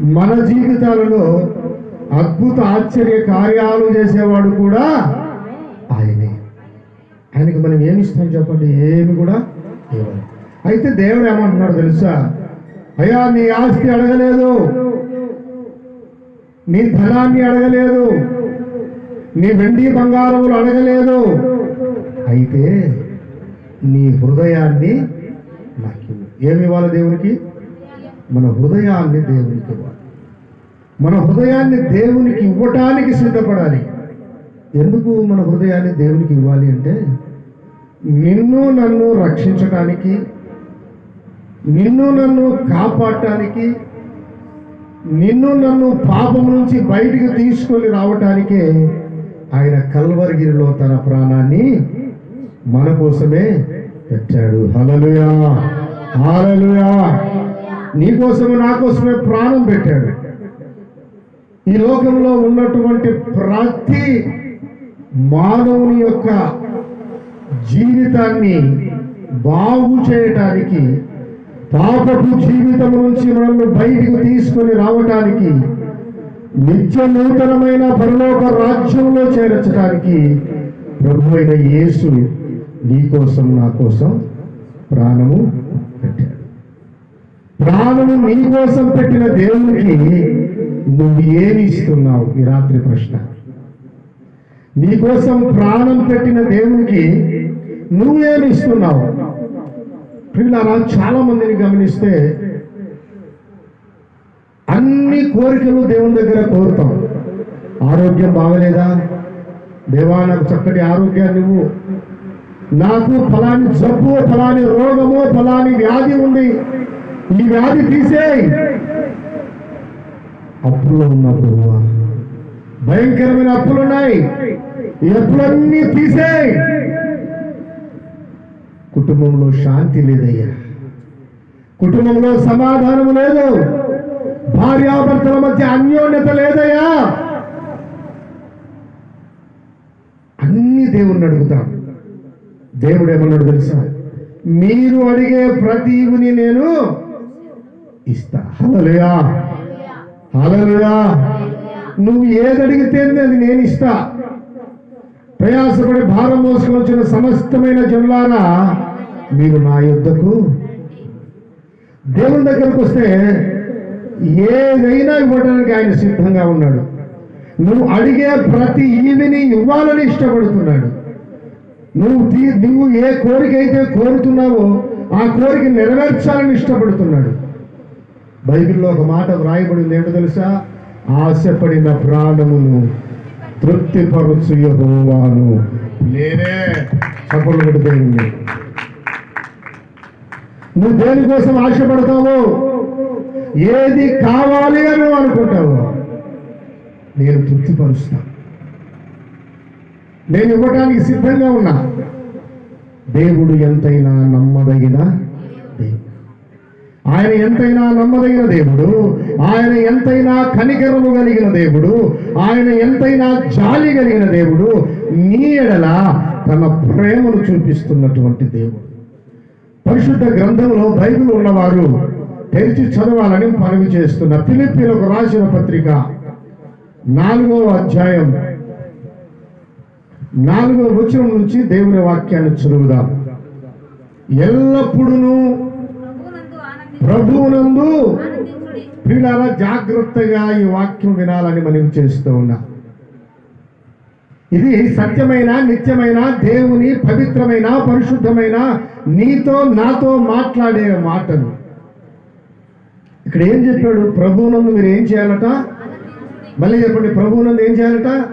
మన జీవితాలలో అద్భుత ఆశ్చర్య కార్యాలు చేసేవాడు కూడా ఆయనే. ఆయనకి మనం ఏమి ఇస్తాం చెప్పండి? ఏమి కూడా ఇవ్వాలి అయితే దేవుడు ఏమంటున్నాడు తెలుసా? అయ్యా నీ ఆస్తి అడగలేదు. నీ ధనాన్ని అడగలేదు. నీ వెండి బంగారములు అడగలేదు. అయితే నీ హృదయాన్ని నాకు ఏమి ఇవ్వాలి దేవునికి? మన హృదయాన్ని దేవునికి ఇవ్వాలి. మన హృదయాన్ని దేవునికి ఇవ్వటానికి సిద్ధపడాలి. ఎందుకు మన హృదయాన్ని దేవునికి ఇవ్వాలి అంటే నిన్ను నన్ను రక్షించటానికి నిన్ను నన్ను కాపాడటానికి నిన్ను నన్ను పాపం నుంచి బయటికి తీసుకొని రావటానికే ఆయన కల్వరిగిరిలో తన ప్రాణాన్ని మన కోసమే పెట్టాడు. హలలుయా హాలలుయా నీకోసము నా కోసమే ప్రాణం పెట్టాడు. ఈ లోకంలో ఉన్నటువంటి ప్రతి మానవుని యొక్క జీవితాన్ని బాగు చేయటానికి పాపపు జీవితం నుంచి మనల్ని బయటికి తీసుకొని రావటానికి నిత్య నూతనమైన పరలోక రాజ్యంలో చేర్చడానికి ప్రభు అయిన యేసు నీ కోసం నా కోసం ప్రాణము పెట్టాడు. ప్రాణము నీ కోసం పెట్టిన దేవునికి నువ్వు ఏమి ఇస్తున్నావు? ఈ రాత్రి ప్రశ్న. నీ కోసం ప్రాణం పెట్టిన దేవునికి నువ్వేమి ఇస్తున్నావు? పిల్లరా చాలా మందిని గమనిస్తే అన్ని కోరికలు దేవుని దగ్గర కోరుతాం. ఆరోగ్యం బాగలేదా? దేవా నాకు చక్కటి ఆరోగ్యాన్ని నువ్వు నాకు ఫలాని జబ్బు ఫలాని రోగము ఫలాని వ్యాధి ఉంది. ఈ వ్యాధి తీసేయి అప్పులు ఉన్న ప్రభు భయంకరమైన అప్పులున్నాయి. ఈ అప్పులన్నీ తీసేయి కుటుంబంలో శాంతి లేదయ్యా. కుటుంబంలో సమాధానం లేదు. భార్యాభర్తల మధ్య అన్యోన్యత లేదయ్యా. అన్ని దేవుణ్ణి అడుగుతాం. దేవుడు ఏమన్నాడు తెలుసా? మీరు అడిగే ప్రతీవుని నేను ఇస్తా. హలలుయా హలలుయా నువ్వు ఏది అడిగితే అది నేను ఇస్తా. ప్రయాసపడి భారం మోసుకొని వచ్చిన సమస్తమైన జనులారా మీరు నా యుద్ధకు దేవుని దగ్గరకు వస్తే ఏదైనా ఇవ్వడానికి ఆయన సిద్ధంగా ఉన్నాడు. నువ్వు అడిగే ప్రతి ఈవిని ఇవ్వాలని ఇష్టపడుతున్నాడు. నువ్వు నువ్వు ఏ కోరిక అయితే కోరుతున్నావో ఆ కోరిక నెరవేర్చాలని ఇష్టపడుతున్నాడు. బైబిల్లో ఒక మాట వ్రాయబడింది ఏంటో తెలుసా? ఆశపడిన ప్రాణమును తృప్తిపరచు యహోవాను. నేనే చప్పలు కొడిపోయింది నువ్వు దేనికోసం ఆశపడతావు? ఏది కావాలి అని నువ్వు అనుకుంటావు? నేను తృప్తిపరుస్తా. నేను ఇవ్వటానికి సిద్ధంగా ఉన్నా. దేవుడు ఎంతైనా నమ్మదగిన ఆయన ఎంతైనా నమ్మదగిన దేవుడు ఆయన ఎంతైనా కనికరము కలిగిన దేవుడు ఆయన ఎంతైనా జాలి కలిగిన దేవుడు నీ ఎడల తన ప్రేమను చూపిస్తున్నటువంటి దేవుడు. పరిశుద్ధ గ్రంథంలో బైబిల్ ఉన్నవారు తెరిచి చదవాలని మనవి చేస్తున్న ఫిలిప్పీలకు రాసిన పత్రిక నాలుగో అధ్యాయం నాలుగో వచనం నుంచి దేవుని వాక్యాన్ని చదువుదాం. ఎల్లప్పుడూ ప్రభువునందు. ప్రియులారా జాగ్రత్తగా ఈ వాక్యం వినాలని మనం చేస్తూ ఉన్నా. ఇది సత్యమైన నిత్యమైన దేవుని పవిత్రమైన పరిశుద్ధమైన నీతో నాతో మాట్లాడే మాటలు. ఇక్కడ ఏం చెప్పాడు? ప్రభువునందు మీరు ఏం చేయాలట. మళ్ళీ చెప్పండి ప్రభువునందు ఏం చేయాలట.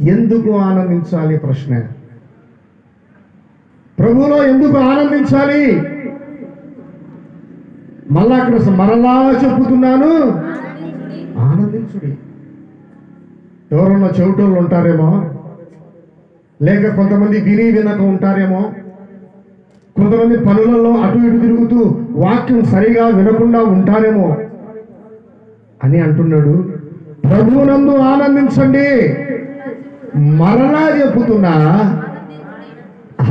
ఎందుకు ఆనందించాలి ప్రశ్న? ప్రభువులో ఎందుకు ఆనందించాలి? మళ్ళా అక్కడ మరలా చెప్పుతున్నాను. ఆనందించుడి. ఎవరన్నా చెవిటోళ్ళు ఉంటారేమో? లేక కొంతమంది విని వినక ఉంటారేమో? కొంతమంది పనులలో అటు ఇటు తిరుగుతూ వాక్యం సరిగా వినకుండా ఉంటారేమో? అని అంటున్నాడు. ప్రభువునందు ఆనందించండి. మరలా చెప్పుతున్నా.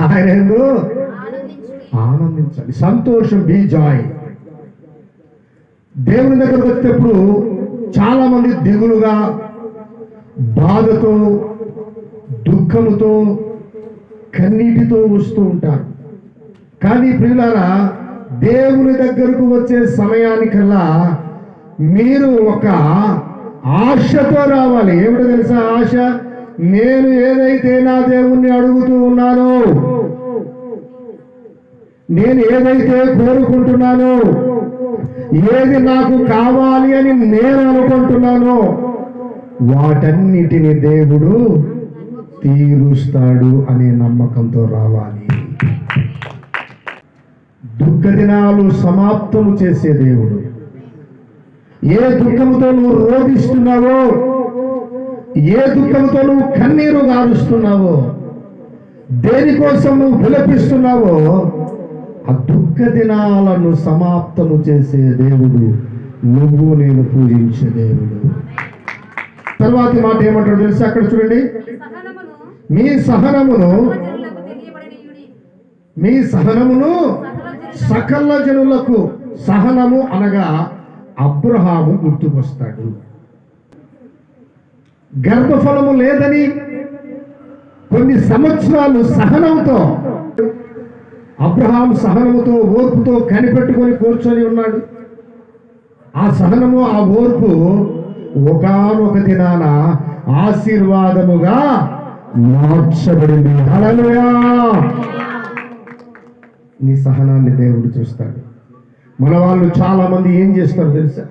ఆయన. ఆనందించండి. సంతోషం బీ జాయ్ దేవుని దగ్గరకు వచ్చేటప్పుడు చాలా మంది దిగులుగా బాధతో దుఃఖముతో కన్నీటితో వస్తూ ఉంటారు. కానీ ప్రియులారా దేవుని దగ్గరకు వచ్చే సమయానికల్లా మీరు ఒక ఆశతో రావాలి. ఏమిటో తెలుసా ఆశ? నేను ఏదైతే నా దేవుణ్ణి అడుగుతూ ఉన్నానో నేను ఏదైతే కోరుకుంటున్నానో ఏది నాకు కావాలి అని నేను అనుకుంటున్నానో వాటన్నిటిని దేవుడు తీరుస్తాడు అనే నమ్మకంతో రావాలి. దుఃఖ దినాలు సమాప్తము చేసే దేవుడు. ఏ దుఃఖంతో నువ్వు రోధిస్తున్నావో ఏ దుఃఖంతో నువ్వు కన్నీరు గారుస్తున్నావో దేనికోసం నువ్వు విలపిస్తున్నావో ఆ దుఃఖ దినాలను సమాప్తము చేసే దేవుడు నువ్వు నేను పూజించే దేవుడు. తర్వాతి మాట ఏమంటాడు తెలుసా అక్కడ చూడండి? మీ సహనమును మీ సహనమును సకల జనులకు సహనము అనగా అబ్రహాము గుర్తుకొస్తాడు. గర్భఫలము లేదని కొన్ని సంవత్సరాలు సహనంతో అబ్రహాం సహనముతో ఓర్పుతో కనిపెట్టుకొని కూర్చొని ఉన్నాడు. ఆ సహనము ఆ ఓర్పు ఒకనొక దినాన ఆశీర్వాదముగా మార్చబడింది. హల్లెలూయా! నీ సహనాన్ని దేవుడు చూస్తాడు. మన వాళ్ళు చాలా మంది ఏం చేస్తారు తెలుసా?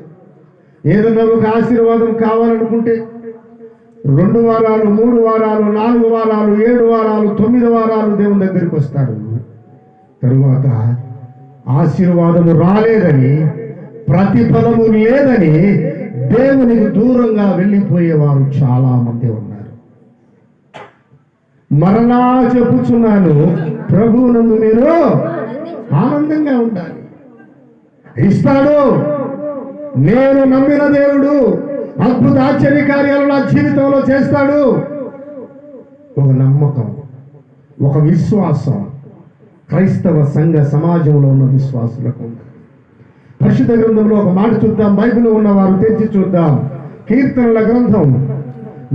ఏదన్నా ఒక ఆశీర్వాదం కావాలనుకుంటే రెండు వారాలు మూడు వారాలు నాలుగు వారాలు ఏడు వారాలు తొమ్మిది వారాలు దేవుని దగ్గరికి వస్తారు తరువాత ఆశీర్వాదము రాలేదని ప్రతిఫలము లేదని దేవునికి దూరంగా వెళ్ళిపోయేవారు చాలా మంది ఉన్నారు. మరలా చెప్పుచున్నాను ప్రభువునందు మీరు ఆనందంగా ఉండాలి. ఇస్తాడు నేను నమ్మిన దేవుడు అద్భుత ఆశ్చర్య కార్యాలు నా జీవితంలో చేస్తాడు. ఒక నమ్మకం ఒక విశ్వాసం క్రైస్తవ సంఘ సమాజంలో ఉన్న విశ్వాసులకు పరిశుద్ధ గ్రంథంలో ఒక మాట చూద్దాం. బైబిల్ ఉన్నవారు తెచ్చి చూద్దాం. కీర్తనల గ్రంథం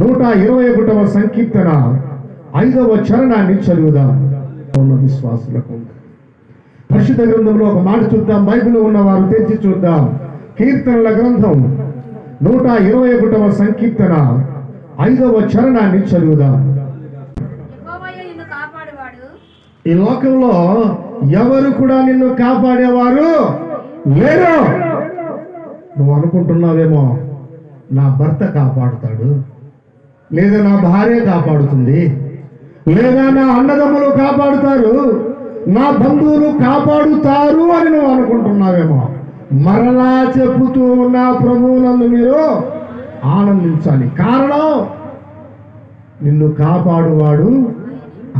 నూట ఇరవై ఒకటవ సంకీర్తన ఐదవ చరణాన్ని చదువుదాం. ఉన్న విశ్వాసులకు పరిశుద్ధ గ్రంథంలో ఒక మాట చూద్దాం. బైబిల్ ఉన్నవారు తెచ్చి చూద్దాం. కీర్తనల గ్రంథం నూట ఇరవై ఒకటవ సంకీర్తన ఐదవ చరణాన్ని చదువుదాం యెహోవాయే నిన్ను కాపాడువాడు ఈ లోకంలో ఎవరు కూడా నిన్ను కాపాడేవారు లేరు. నువ్వు అనుకుంటున్నావేమో నా భర్త కాపాడుతాడు లేదా నా భార్య కాపాడుతుంది లేదా నా అన్నదమ్ములు కాపాడుతారు నా బంధువులు కాపాడుతారు అని నువ్వు అనుకుంటున్నావేమో. మరలా చెబుతూ ఉన్న ప్రభువునందు మీరు ఆనందించాలి. కారణం నిన్ను కాపాడువాడు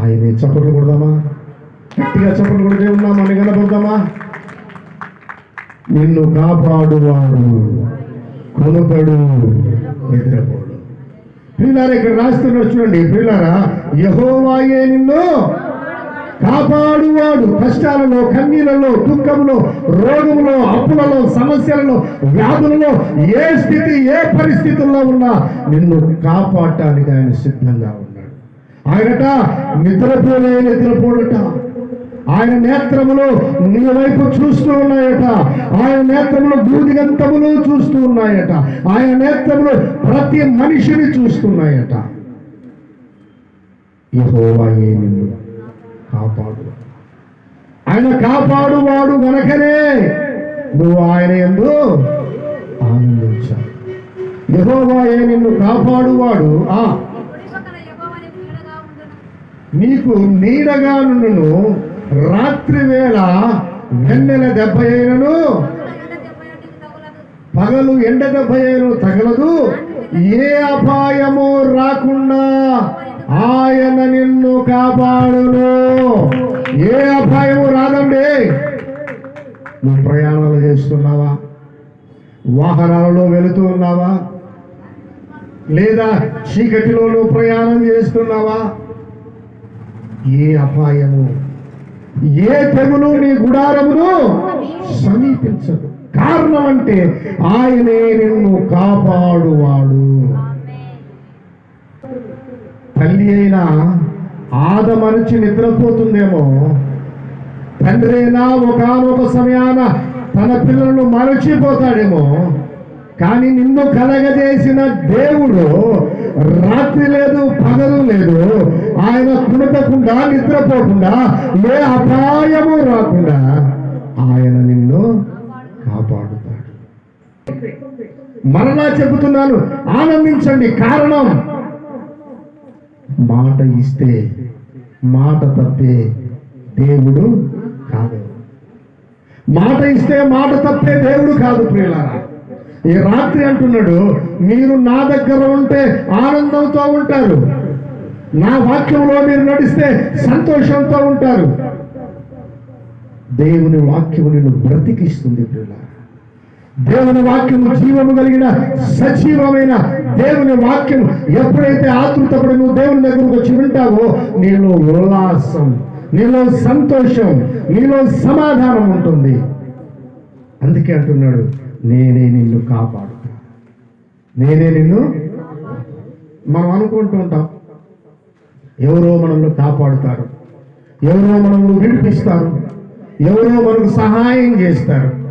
ఆయనే. చప్పట్లు కొడదామా? గట్టిగా చప్పట్లు కొడితే ఉన్నామని కనపడతామా నిన్ను కాపాడువాడు కొనుకడు నిద్రపోడు. ప్రియులారా ఇక్కడ రాస్తున్నాడు చూడండి పిల్లారా యహోవాయే నిన్ను కాపాడువాడు. కష్టాలలో కన్నీలలో దుఃఖములో రోగములో అప్పులలో సమస్యలలో వ్యాధులలో ఏ స్థితి ఏ పరిస్థితుల్లో ఉన్నా నిన్ను కాపాడటానికి ఆయన సిద్ధంగా ఉన్నాడు. ఆయనట నిద్రపోలే నిద్రపోడట. ఆయన నేత్రములు నీ వైపు చూస్తూ ఉన్నాయట. ఆయన నేత్రములు బూదిగంతములు చూస్తూ ఉన్నాయట. ఆయన నేత్రములు ప్రతి మనిషిని చూస్తున్నాయట యెహోవాయే నిన్ను కాపాడు. ఆయన కాపాడువాడు గనకనే నువ్వు ఆయన ఎందు యెహోవాయే నిన్ను కాపాడువాడు? ఆ. నీకు నీడగా నుండును రాత్రి వేళ వెన్నెల దెబ్బ అయినను. పగలు ఎండ దెబ్బ అయినను తగలదు. ఏ అపాయము రాకుండా ఆయన నిన్ను కాపాడును. ఏ అపాయము రాదండి. నువ్వు ప్రయాణాలు చేస్తున్నావా? వాహనాలలో వెళుతూ ఉన్నావా? లేదా చీకటిలో నువ్వు ప్రయాణం చేస్తున్నావా? ఏ అపాయము ఏ తెగులు నీ గుడారమును సమీపించదు. కారణం అంటే ఆయనే నిన్ను కాపాడువాడు. తల్లి అయినా ఆదమరిచి నిద్రపోతుందేమో. తండ్రి అయినా ఒకనొక సమయాన తన పిల్లలను మరచిపోతాడేమో. కానీ నిన్ను కలగజేసిన దేవుడు రాత్రి లేదు పగలు లేదు. ఆయన కుణకకుండా నిద్రపోకుండా ఏ అపాయము రాకుండా ఆయన నిన్ను కాపాడుతాడు. మరలా చెబుతున్నాను ఆనందించండి. కారణం మాట ఇస్తే మాట తప్పే దేవుడు కాదు. మాట ఇస్తే మాట తప్పే దేవుడు కాదు ప్రియులారా. ఈ రాత్రి అంటున్నాడు మీరు నా దగ్గర ఉంటే ఆనందంతో ఉంటారు. నా వాక్యంలో మీరు నడిస్తే సంతోషంతో ఉంటారు. దేవుని వాక్యము నిన్ను బ్రతికిస్తుంది దేవుని వాక్యము జీవము కలిగిన సజీవమైన దేవుని వాక్యము ఎప్పుడైతే ఆతృతపడి నువ్వు దేవుని దగ్గరకు వచ్చి వింటావో నీలో ఉల్లాసం నీలో సంతోషం నీలో సమాధానం ఉంటుంది. అందుకే అంటున్నాడు నేనే నిన్ను కాపాడుతా నేనే నిన్ను మనం అనుకుంటూ ఉంటాం. ఎవరో మనల్ని కాపాడుతారు. ఎవరో మనల్ని విడిపిస్తారు. ఎవరో మనకు సహాయం చేస్తారు.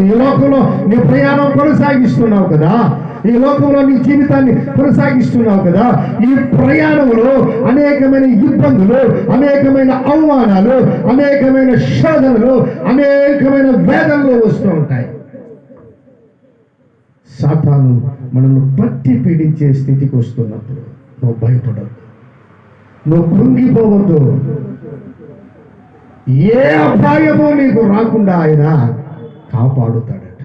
ఈ లోకంలో నీ ప్రయాణం కొనసాగిస్తున్నావు కదా? ఈ లోకంలో నీ జీవితాన్ని కొనసాగిస్తున్నావు కదా? ఈ ప్రయాణంలో అనేకమైన ఇబ్బందులు అనేకమైన అవమానాలు అనేకమైన శోధనలు అనేకమైన వేదనలు వస్తూ ఉంటాయి. సాతాను మనల్ని పట్టి పీడించే స్థితికి వస్తున్నప్పుడు నువ్వు భయపడద్దు. నువ్వు కృంగిపోవద్దు. ఏ అపాయము నీకు రాకుండా ఆయన కాపాడుతాడట.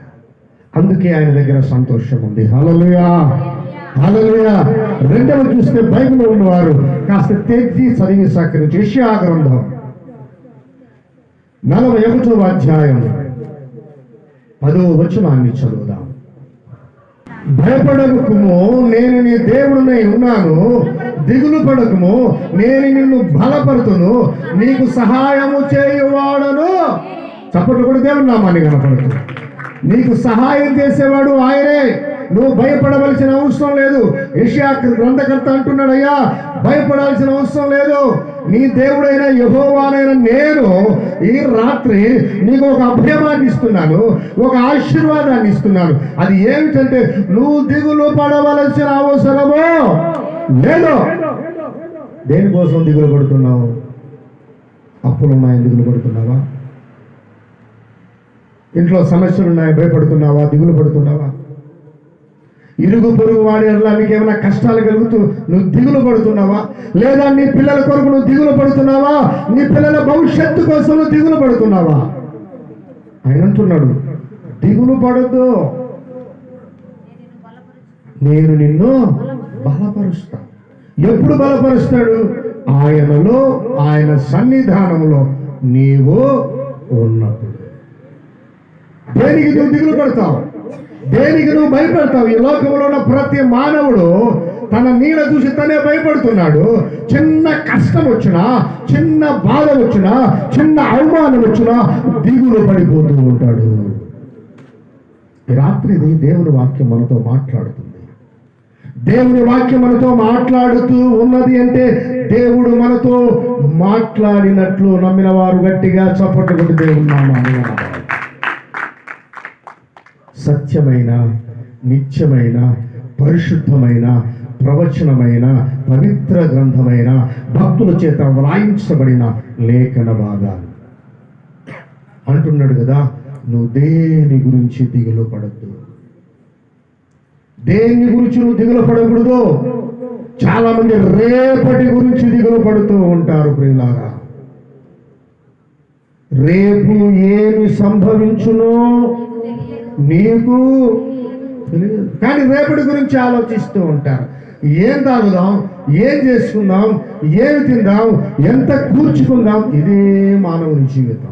అందుకే ఆయన దగ్గర సంతోషం ఉంది. హలలుయా హలలుయా రెండవ చూస్తే బైబిల్ ఉన్నవారు కాస్త తెచ్చి చదివి సహకరించి యెషయా గ్రంథం నలభై ఒకటో అధ్యాయం పదో వచనాన్ని చదువుదాం. భయపడకుము నేను నీ దేవుడినై ఉన్నాను. దిగులు పడకుము నేను నిన్ను బలపడుతును నీకు సహాయము చేయువాడను. చప్పట్లు కూడా దేవుడు నామాన్ని కనపడుతుంది నీకు సహాయం చేసేవాడు ఆయనే. నువ్వు భయపడవలసిన అవసరం లేదు. ఏషియా గ్రంథకర్త అంటున్నాడయ్యా భయపడాల్సిన అవసరం లేదు. నీ దేవుడైన యహోవానైన నేను ఈ రాత్రి నీకు ఒక అభయమాన్ని ఇస్తున్నాను ఒక ఆశీర్వాదాన్ని ఇస్తున్నాను. అది ఏమిటంటే నువ్వు దిగులు పడవలసిన అవసరమో లేదు. దేనికోసం దిగులు పడుతున్నావు? అప్పులున్నాయని దిగులు పడుతున్నావా? ఇంట్లో సమస్యలు ఉన్నాయి భయపడుతున్నావా? దిగులు పడుతున్నావా? ఇరుగు పొరుగు వాడి వల్ల నీకు ఏమైనా కష్టాలు కలుగుతూ నువ్వు దిగులు పడుతున్నావా? లేదా నీ పిల్లల కొరకు నువ్వు దిగులు పడుతున్నావా? నీ పిల్లల భవిష్యత్తు కోసం నువ్వు దిగులు పడుతున్నావా? ఆయన అంటున్నాడు దిగులు పడద్దు. నేను నిన్ను బలపరుస్తా. ఎప్పుడు బలపరుస్తాడు? ఆయనలో ఆయన సన్నిధానంలో నీవు ఉన్నప్పుడు. దేనికి నువ్వు దిగులు పడతావు? దేనికి నువ్వు భయపడతావు? ఈ లోకంలో ఉన్న ప్రతి మానవుడు తన నీడ చూసి తనే భయపడుతున్నాడు. చిన్న కష్టం వచ్చినా చిన్న బాధ వచ్చినా చిన్న అవమానం వచ్చినా దిగులు పడిపోతూ ఉంటాడు. రాత్రిది దేవుని వాక్యం మనతో మాట్లాడుతుంది. దేవుని వాక్యం మనతో మాట్లాడుతూ ఉన్నది అంటే దేవుడు మనతో మాట్లాడినట్లు నమ్మిన వారు గట్టిగా చప్పట్లు కొట్టి దేవుని నిత్యమైన నిత్యమైన పరిశుద్ధమైన ప్రవచనమైన పవిత్ర గ్రంథమైన భక్తుల చేత వ్రాయించబడిన లేఖన భాగాలు. అంటున్నాడు కదా నువ్వు దేని గురించి దిగులు పడద్దు? దేని గురించి నువ్వు దిగులు పడకూడదు? చాలా మంది రేపటి గురించి దిగులు పడుతూ ఉంటారు ప్రియులారా. రేపు ఏమి సంభవించునో నీకు తెలియదు కానీ రేపటి గురించి ఆలోచిస్తూ ఉంటారు. ఏం తాగుదాం? ఏం చేసుకుందాం? ఏమి తిందాం? ఎంత కూర్చుకుందాం? ఇదే మానవుని జీవితం.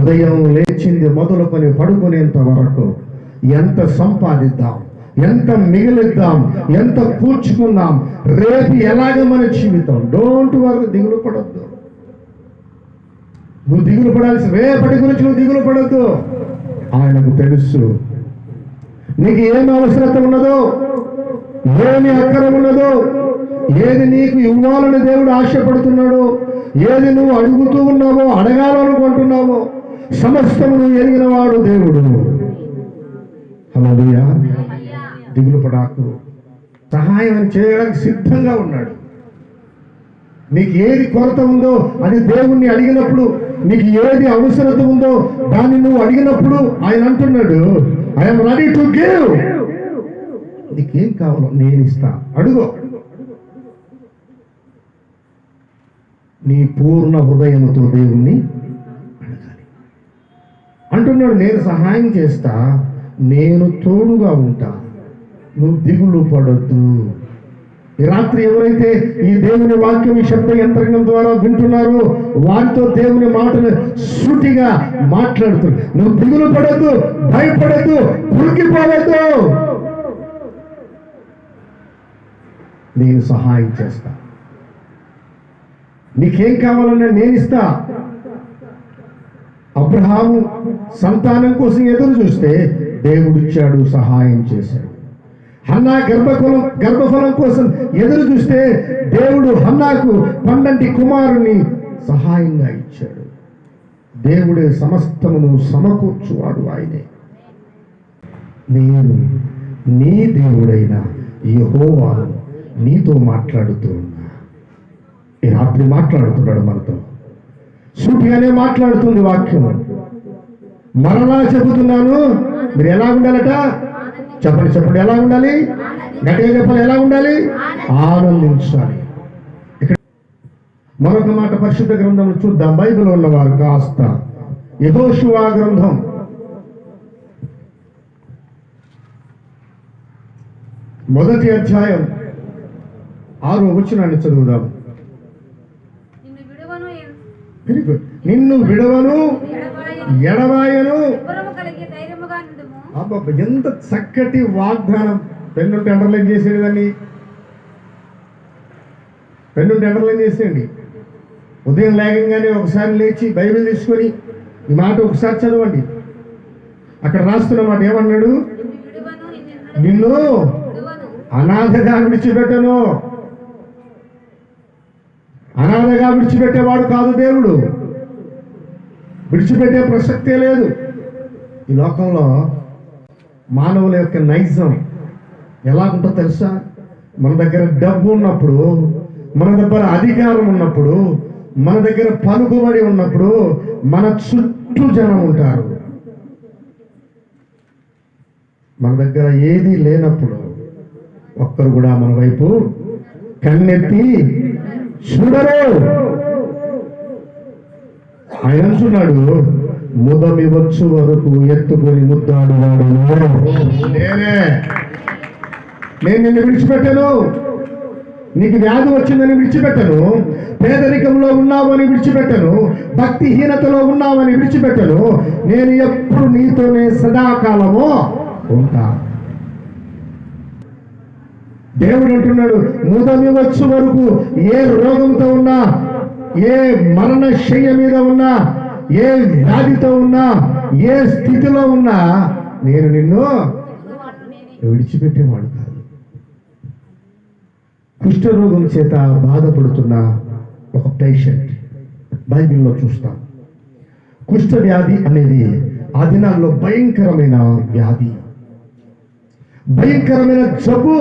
ఉదయం లేచింది మొదలుకొని పడుకునేంత వరకు ఎంత సంపాదిద్దాం? ఎంత మిగిలిద్దాం? ఎంత కూర్చుకుందాం? రేపు ఎలాగ మన జీవితం? డోంట్ వరకు దిగులు పడొద్దు. నువ్వు దిగులు పడాల్సి రేపటి గురించి నువ్వు దిగులు పడొద్దు. ఆయనకు తెలుసు. నీకు ఏమి అవసరత ఉన్నదో ఏమి అక్కరం ఉన్నదో ఏది నీకు ఇవ్వాలని దేవుడు ఆశపడుతున్నాడో ఏది నువ్వు అడుగుతూ ఉన్నావో అడగాలనుకుంటున్నావో సమస్తము నువ్వు ఎరిగిన వాడు దేవుడు. అలా దిగులు పడాకు. సహాయం చేయడానికి సిద్ధంగా ఉన్నాడు. నీకు ఏది కొరత ఉందో అది దేవుణ్ణి అడిగినప్పుడు నీకు ఏది అవసరత ఉందో దాన్ని నువ్వు అడిగినప్పుడు ఆయన అంటున్నాడు ఐఎమ్ రెడీ టు గివ్ నీకేం కావాలో నేను ఇస్తా. అడుగు. నీ పూర్ణ హృదయంతో దేవుణ్ణి అడగాలి. అంటున్నాడు నేను సహాయం చేస్తా నేను తోడుగా ఉంటా. నువ్వు దిగులు పడద్దు. ఈ రాత్రి ఎవరైతే ఈ దేవుని వాక్యం ఈ శబ్ద యంత్రాంగం ద్వారా వింటున్నారో వారితో దేవుని మాటలు సూటిగా మాట్లాడుతుంది నువ్వు దిగులు పడద్దు భయపడద్దు పురికిపోవద్దు నేను సహాయం చేస్తా. నీకేం కావాలన్నా నేను ఇస్తా. అబ్రహాము సంతానం కోసం ఎదురు చూస్తే దేవుడిచ్చాడు సహాయం చేశాడు. హన్నా గర్భఫలం గర్భఫలం కోసం ఎదురు చూస్తే దేవుడు హన్నాకు పండంటి కుమారుని సహాయంగా ఇచ్చాడు. దేవుడే సమస్తమును సమకూర్చువాడు ఆయనే. నేను నీ దేవుడైన యహోవాను నీతో మాట్లాడుతూ ఉన్నా. ఈ రాత్రి మాట్లాడుతున్నాడు మనతో. సూటిగానే మాట్లాడుతుంది వాక్యం మరలా చెబుతున్నాను మీరు ఎలా ఉండాలట? చెప్పండి చెప్పండి ఎలా ఉండాలి? గట్టిగా చెప్పాలి ఎలా ఉండాలి? ఆనందించాలి. ఇక్కడ మరొక మాట పరిశుద్ధ గ్రంథంలో చూద్దాం. బైబిల్ ఉన్నవారు కాస్త యహోషువా గ్రంథం. మొదటి అధ్యాయం ఆరో వచనాన్ని చదువుదాం. నిన్ను విడువను ఎడవాయను నిబ్బరము కలిగి ధైర్యముగా నుండుము అబ్బబ్బ ఎంత చక్కటి వాగ్దానం. పెన్నుంటే అండర్లైన్ చేసేదాన్ని పెన్నుంటే అండర్లైన్ చేసేయండి. ఉదయం లేకంగానే ఒకసారి లేచి బైబిల్ తీసుకొని ఈ మాట ఒకసారి చదవండి. అక్కడ రాస్తున్న మాట ఏమన్నాడు? నిన్ను అనాథగా విడిచిపెట్టను. అనాథగా విడిచిపెట్టేవాడు కాదు దేవుడు. విడిచిపెట్టే ప్రసక్తే లేదు. ఈ లోకంలో మానవుల యొక్క నైజం ఎలా ఉంటుందో తెలుసా? మన దగ్గర డబ్బు ఉన్నప్పుడు మన దగ్గర అధికారం ఉన్నప్పుడు మన దగ్గర పలుకుబడి ఉన్నప్పుడు మన చుట్టూ జనం ఉంటారు. మన దగ్గర ఏది లేనప్పుడు ఒక్కరు కూడా మన వైపు కన్నెత్తి చూడరు. ఆయన అంటున్నాడు ముదమివచ్చు వరకు ఎత్తుకొని ముద్దాడు నేనే. నేను నిన్ను విడిచిపెట్టాను. నీకు వ్యాధి వచ్చిందని విడిచిపెట్టను. పేదరికంలో ఉన్నావని విడిచిపెట్టను. భక్తిహీనతలో ఉన్నావని విడిచిపెట్టను. నేను ఎప్పుడు నీతోనే సదాకాలము ఉంటా. దేవుడు అంటున్నాడు ముదమి వచ్చు వరకు ఏ రోగంతో ఉన్నా ఏ మరణ శయ్య మీద ఉన్నా ఏ వ్యాధితో ఉన్నా ఏ స్థితిలో ఉన్నా నేను నిన్ను విడిచిపెట్టేవాడు కాదు. కుష్ఠరోగం చేత బాధపడుతున్న ఒక పేషెంట్ బైబిల్లో చూస్తాం. కుష్ఠ వ్యాధి అనేది ఆ దినాల్లో భయంకరమైన వ్యాధి. భయంకరమైన జబ్బు.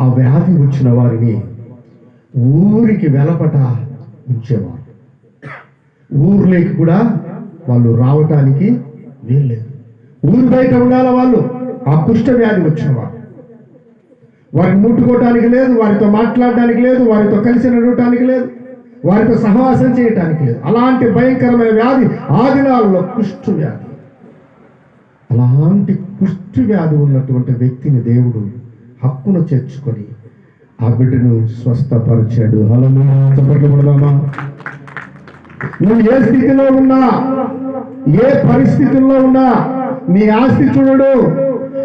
ఆ వ్యాధి వచ్చిన వారిని ఊరికి వెలపట ఉంచేవారు. ఊర్లోకి కూడా వాళ్ళు రావటానికి వీల్లేదు ఊరు బయట ఉండాల వాళ్ళు? ఆ కుష్ఠ వ్యాధి వచ్చిన వారిని ముట్టుకోవటానికి లేదు వారితో మాట్లాడడానికి లేదు వారితో కలిసి నడవటానికి లేదు వారితో సహవాసం చేయటానికి లేదు. అలాంటి భయంకరమైన వ్యాధి ఆదినాలలో దినాల్లో కుష్ఠు వ్యాధి అలాంటి కుష్ఠు వ్యాధి ఉన్నటువంటి వ్యక్తిని దేవుడు హక్కును చేర్చుకొని ఆ బిడ్డను స్వస్థపరిచాడు. అలా చప్పట్లు పడదామా నువ్వు ఏ స్థితిలో ఉన్నా ఏ పరిస్థితుల్లో ఉన్నా నీ ఆస్తి చూడడు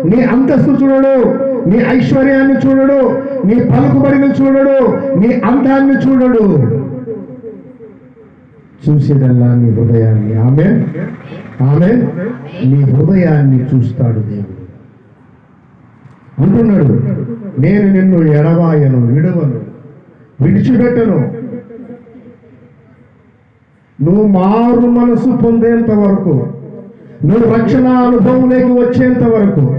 నీ అంతస్తు చూడడు నీ ఐశ్వర్యాన్ని చూడడు నీ పలుకుబడిని చూడడు నీ అందాన్ని చూడడు. చూసేదల్లా నీ హృదయాన్ని. ఆమె ఆమె నీ హృదయాన్ని చూస్తాడు దేవుడు. అంటున్నాడు నేను నిన్ను ఎడవాయను విడవను విడిచిపెట్టను. నువ్వు మారు మనసు పొందేంత వరకు నువ్వు రక్షణ అనుభవంలోకి వచ్చేంత వరకు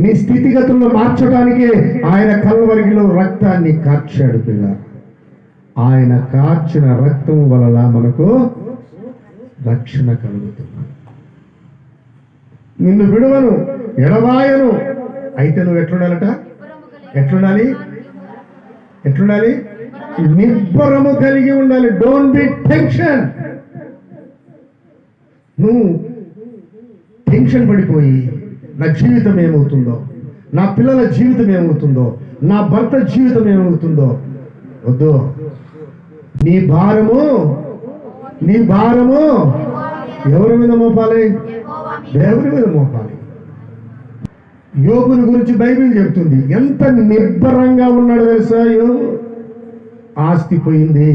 నీ స్థితిగతులను మార్చడానికి ఆయన కల్వరిగిలో రక్తాన్ని కార్చాడు పిల్ల. ఆయన కార్చిన రక్తం వలన మనకు రక్షణ కలుగుతుంది. నిన్ను విడువను ఎడవాయను అయితే నువ్వు ఎట్లుండాలట? ఎట్లుండాలి? ఎట్లుండాలి? నిబ్బరము కలిగి ఉండాలి. డోంట్ బి టెన్షన్ నువ్వు టెన్షన్ పడిపోయి నా జీవితం ఏమవుతుందో నా పిల్లల జీవితం ఏమవుతుందో నా భర్త జీవితం ఏమవుతుందో వద్దు. నీ భారము నీ భారము ఎవరి మీద మోపాలి? దేవుని మీద మోపాలి. యోగుని గురించి బైబిల్ చెప్తుంది ఎంత నిర్భరంగా ఉన్నాడు తెలుసా యోగు ఆస్తి పోయింది.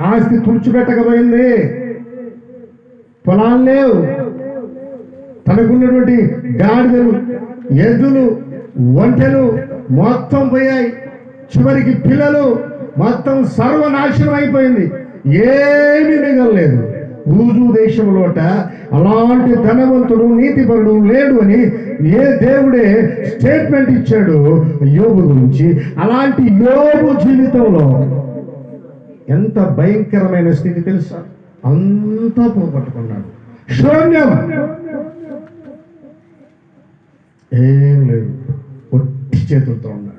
ఆస్తి తుడిచిపెట్టకపోయింది. పొలాలు లేవు. తనకున్నటువంటి గాడిదలు ఎద్దులు ఒంటెలు మొత్తం పోయాయి. చివరికి పిల్లలు మొత్తం సర్వనాశనం అయిపోయింది. ఏమీ మిగలలేదు. ఊజు దేశంలోట అలాంటి ధనవంతుడు నీతిపరుడు లేడు అని ఏ దేవుడే స్టేట్మెంట్ ఇచ్చాడు యోగు గురించి. అలాంటి యోగు జీవితంలో ఎంత భయంకరమైన స్థితి తెలుసా? అంతా పోగొట్టుకున్నాడు. శూన్యం. ఏం లేదు. ఒట్టి చేతులతో ఉన్నాడు.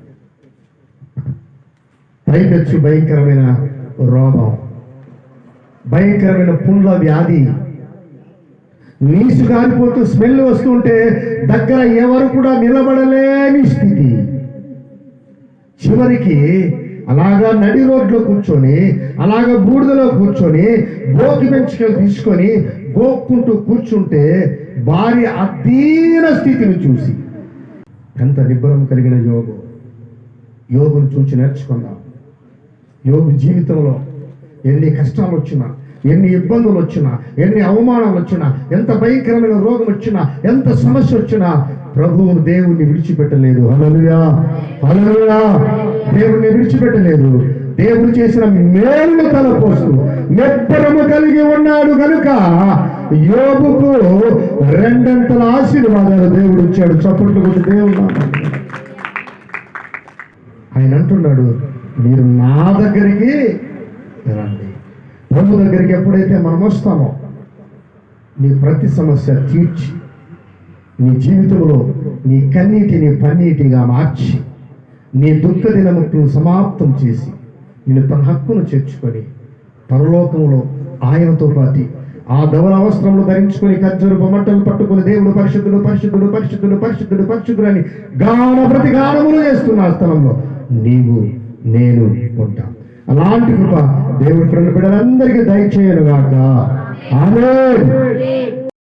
పైపెచ్చు భయంకరమైన రోగం. భయంకరమైన పుండ్ల వ్యాధి. నీసు కాలిపోతూ స్మెల్ వస్తుంటే దగ్గర ఎవరు కూడా నిలబడలేని స్థితి. చివరికి అలాగా నడి రోడ్లో కూర్చొని అలాగా బూడిదలో కూర్చొని గోకి పెంచుకలు తీసుకొని గోక్కుంటూ కూర్చుంటే భార్య అధీన స్థితిని చూసి. ఎంత నిబ్బరం కలిగిన యోగు యోగును చూసి నేర్చుకుందాం. యోగు జీవితంలో ఎన్ని కష్టాలు వచ్చినా ఎన్ని ఇబ్బందులు వచ్చినా ఎన్ని అవమానాలు వచ్చినా ఎంత భయంకరమైన రోగం వచ్చినా ఎంత సమస్య వచ్చినా ప్రభువు దేవుణ్ణి విడిచిపెట్టలేదు. హలలుయా హలలుయా దేవుణ్ణి విడిచిపెట్టలేదు. దేవుడు చేసిన మేలు తలపోసు నిబ్బరము కలిగి ఉన్నాడు కనుక యోగుకు రెండంతల ఆశీర్వాదాలు దేవుడు ఇచ్చాడు. చప్పట్లు కొట్టి దేవుడు. ఆయన అంటున్నాడు మీరు నా దగ్గరికి రండి. ప్రభు దగ్గరికి ఎప్పుడైతే మనం వస్తామో నీ ప్రతి సమస్య తీర్చి నీ జీవితంలో నీ కన్నీటిని పన్నీటిగా మార్చి నీ దుఃఖ దినమును సమాప్తం చేసి నేను తన హక్కును చేర్చుకొని పరలోకంలో ఆయనతో పాటి ఆ ధవల అవసరంలో ధరించుకొని ఖర్జూరు బొమ్మట్టలు పట్టుకొని దేవుడు పరిశుద్ధుడు పరిశుద్ధుడు పరిశుద్ధుడు పరిశుద్ధుడు పరిశుద్ధుడు అని గాన ప్రతి గానములు చేస్తున్న ఆ స్థలంలో నీవు నేను ఉంటా. అలాంటి కృప దేవుడి పిల్లల బిడ్డలందరికీ దయచేయను గాక ఆమె